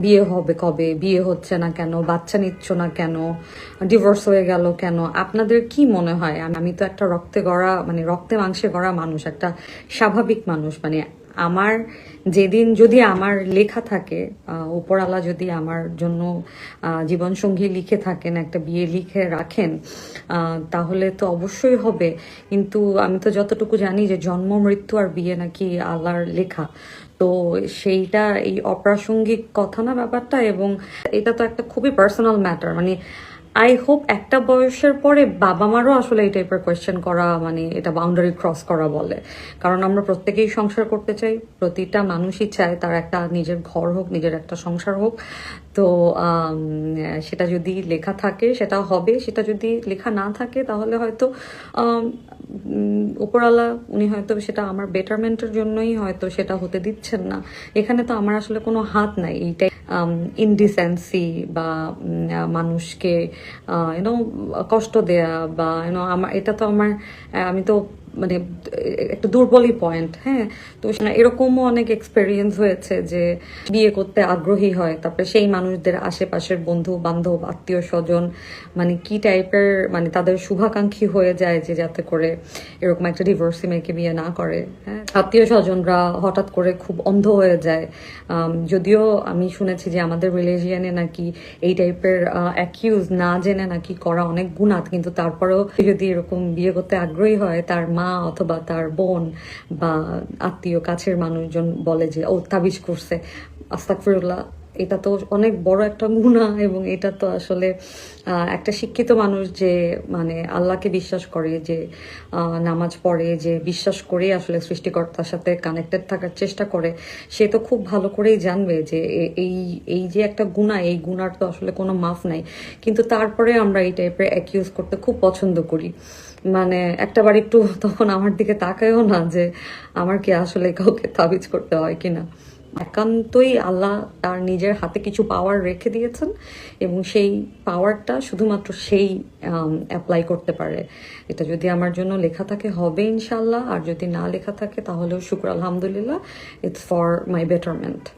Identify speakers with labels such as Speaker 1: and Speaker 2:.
Speaker 1: বিয়ে হবে কবে? বিয়ে হচ্ছে না কেন? বাচ্চা নিচ্ছ না কেন? ডিভোর্স হয়ে গেল কেন? আপনাদের কি মনে হয়? আমি তো একটা রক্তে গড়া মানে রক্তে মাংসে গড়া মানুষ, একটা স্বাভাবিক মানুষ মানে আমার যেদিন যদি আমার লেখা থাকে উপরওয়ালা যদি আমার জন্য জীবনসঙ্গী লিখে থাকেন, একটা বিয়ে লিখে রাখেন তাহলে তো অবশ্যই হবে। কিন্তু আমি তো যতটুকু জানি যে জন্ম, মৃত্যু আর বিয়ে নাকি আল্লাহর লেখা। তো সেইটা, এই অপ্রাসঙ্গিক কথা না ব্যাপারটা এবং এটা তো একটা খুবই পার্সোনাল ম্যাটার মানে আই হোপ একটা বয়সের পরে বাবা মারও আসলে এই টাইপের কোয়েশ্চেন করা মানে এটা বাউন্ডারি ক্রস করা বলে। কারণ আমরা প্রত্যেকেই সংসার করতে চাই, প্রতিটা মানুষই চায় তার একটা নিজের ঘর হোক, নিজের একটা সংসার হোক। তো সেটা যদি লেখা থাকে, সেটা হবে। সেটা যদি লেখা না থাকে, তাহলে হয়তো উপরওয়ালা উনি হয়তো সেটা আমার বেটারমেন্টের জন্যই হয়তো সেটা হতে দিচ্ছেন না। এখানে তো আমার আসলে কোনো হাত নাই, এইটাই। ইনডিসেন্সি বা মানুষকে ইউনো কষ্ট দেয়া বা ইউনো আমার এটা তো আমার আমি তো মানে একটা দুর্বলই পয়েন্ট হ্যাঁ? তো এরকমও অনেক এক্সপেরিয়েন্স হয়েছে যে বিয়ে করতে আগ্রহী হয়, তারপরে সেই মানুষদের আশেপাশের বন্ধু, বান্ধব, আত্মীয় স্বজন মানে কি টাইপের মানে তাদের শুভাকাঙ্ক্ষী হয়ে যায় যে যাতে করে এরকম একটা ডিভোর্সি মেয়েকে বিয়ে না করে হ্যাঁ? আত্মীয় স্বজনরা হঠাৎ করে খুব অন্ধ হয়ে যায়। যদিও আমি শুনেছি যে আমাদের রিলিজিয়ানে নাকি এই টাইপের অ্যাকিউজ না জেনে নাকি করা অনেক গুণাত কিন্তু তারপরেও যদি এরকম বিয়ে করতে আগ্রহী হয়, তার মা অথবা তার বোন বা আত্মীয় কাছের মানুষজন বলে যে ও তাবিজ করছে। আস্তাকফিরুল্লাহ এটা তো অনেক বড় একটা গুণা এবং এটা তো আসলে একটা শিক্ষিত মানুষ যে মানে আল্লাহকে বিশ্বাস করে, যে নামাজ পড়ে, যে, বিশ্বাস করে আসলে সৃষ্টিকর্তার সাথে কানেক্টেড থাকার চেষ্টা করে, সে তো খুব ভালো করেই জানবে যে এই এই যে একটা গুণা এই গুণার তো আসলে কোনো মাফ নাই। কিন্তু তারপরে আমরা এই টাইপের অ্যাকিউজ করতে খুব পছন্দ করি। মানে একটা বার একটু তখন আমার দিকে তাকায়ও না যে, আমার কি আসলে কাউকে তাবিজ করতে হয় কিনা। একান্তই আল্লাহ তার নিজের হাতে কিছু পাওয়ার রেখে দিয়েছেন এবং সেই পাওয়ারটা শুধুমাত্র সেই অ্যাপ্লাই করতে পারে। এটা যদি আমার জন্য লেখা থাকে, হবে ইনশাল্লাহ আর যদি না লেখা থাকে, তাহলেও শুক্র আলহামদুলিল্লাহ। It's for my betterment